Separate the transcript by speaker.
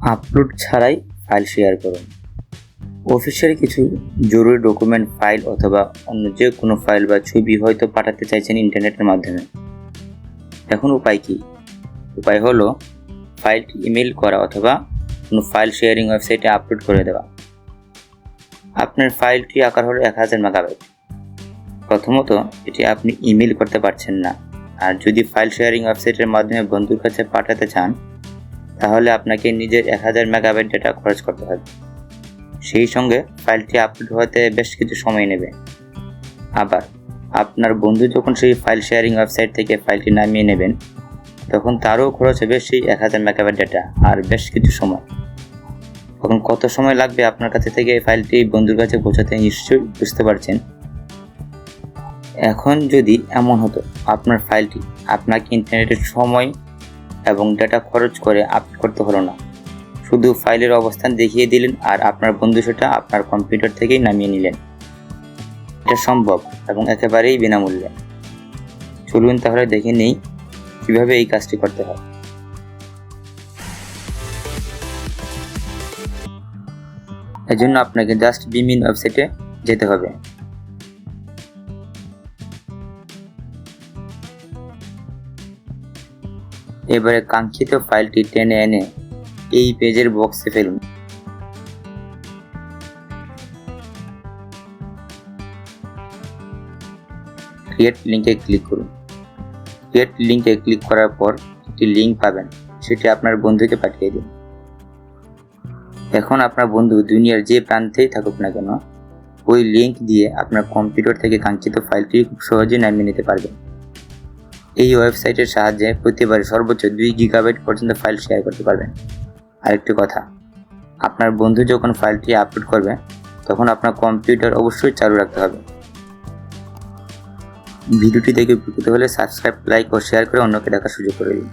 Speaker 1: Upload ছাড়াই file share করুন। অফিসের কিছু জরুরি ডকুমেন্ট, ফাইল অথবা অন্য যে কোনো ফাইল বা ছবি হয়তো পাঠাতে চাইছেন ইন্টারনেটের মাধ্যমে। এখন উপায় কি? উপায় হলো ফাইলটি ইমেল করা অথবা কোনো ফাইল শেয়ারিং ওয়েবসাইটে আপলোড করে দেওয়া। আপনার ফাইলটি আকার হলো এক হাজার মেগাবাইট। প্রথমত, এটি আপনি ইমেল করতে পারছেন না। আর যদি ফাইল শেয়ারিং ওয়েবসাইটের মাধ্যমে বন্ধুর কাছে পাঠাতে চান তাহলে আপনাকে নিজের এক হাজার মেগাবাইট ডেটা খরচ করতে হবে। সেই সঙ্গে ফাইলটি আপলোড হতে বেশ কিছু সময় নেবে। আবার আপনার বন্ধু যখন সেই ফাইল শেয়ারিং ওয়েবসাইট থেকে ফাইলটি নামিয়ে নেবেন, তখন তারও খরচ হবে সেই এক হাজার মেগাবাইট ডেটা আর বেশ কিছু সময়। তখন কত সময় লাগবে আপনার কাছে থেকে এই ফাইলটি বন্ধুর কাছে পৌঁছাতে নিশ্চয়ই বুঝতে পারছেন? এখন যদি এমন হতো, আপনার ফাইলটি আপনাকে ইন্টারনেটের সময় এবং ডেটা খরচ করে আপলোড করতে হলো না। শুধু ফাইলের অবস্থান দেখিয়ে দিলেন আর আপনার বন্ধু সেটা আপনার কম্পিউটার থেকেই নামিয়ে নিলেন। এটা সম্ভব এবং একেবারেই বিনামূল্যে। চলুন তাহলে দেখে নেই কীভাবে এই কাজটি করতে হয়। এজন্য আপনাকে জাস্ট বিমিন ওয়েবসাইটে যেতে হবে। এবারে কাঙ্ক্ষিত ফাইলটি টেনে এনে এই পেজের বক্সে ফেলুন। ক্রিয়েট লিঙ্কে ক্লিক করুন। ক্রিয়েট লিঙ্কে ক্লিক করার পর একটি লিঙ্ক পাবেন, সেটি আপনার বন্ধুকে পাঠিয়ে দিন। এখন আপনার বন্ধু দুনিয়ার যে প্রান্তেই থাকুক না কেন, ওই লিঙ্ক দিয়ে আপনার কম্পিউটার থেকে কাঙ্ক্ষিত ফাইলটি খুব সহজে নামিয়ে নিতে পারবেন এই ওয়েবসাইটের সাহায্যে প্রতিবার সর্বোচ্চ দুই গিগাবাইট পর্যন্ত ফাইল শেয়ার করতে পারবেন। আরেকটি কথা, আপনার বন্ধু যখন ফাইলটি আপলোড করবে, তখন আপনার কম্পিউটার অবশ্যই চালু রাখতে হবে। ভিডিওটি দেখে উপকৃত হলে সাবস্ক্রাইব, লাইক ও শেয়ার করে অন্যকে দেখার সুযোগ করে দিন।